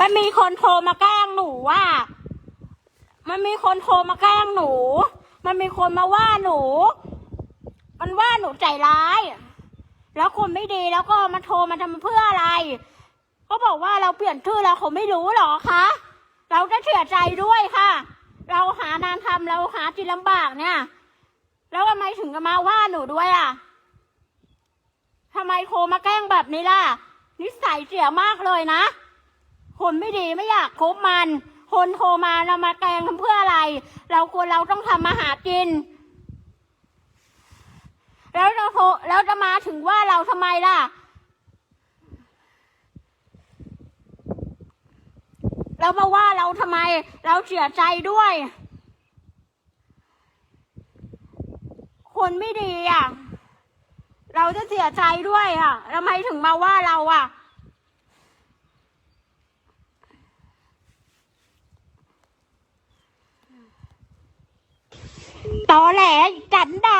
มันมีคนโทรมาแกล้งหนูว่า มันมีคนโทรมาแกล้งหนู มันมีคนมาว่าหนู มันว่าหนูใจร้าย แล้วคนไม่ดีแล้วก็มาโทรมาทำเพื่ออะไร ก็บอกว่าเราเปลี่ยนชื่อแล้วเขาไม่รู้หรอคะ เราจะเสียใจด้วยค่ะ เราหานานทำเราหาจินลำบากเนี่ย แล้วทำไมถึงมาว่าหนูด้วยอะทำไมโทรมาแกล้งแบบนี้ล่ะ นิสัยเสียมากเลยนะ คนไม่ดีไม่อยากคบมัน คนโทรมาเรามาแกล้งทำเพื่ออะไร เราควรเราต้องทำมาหากิน แล้วจะโทรแล้วจะมาถึงว่าเราทำไมล่ะ แล้วมาว่าเราทำไม เราเสียใจด้วย คนไม่ดีอะ เราจะเสียใจด้วยอะทำไมถึงมาว่าเราอะ ตอแหลจันดาน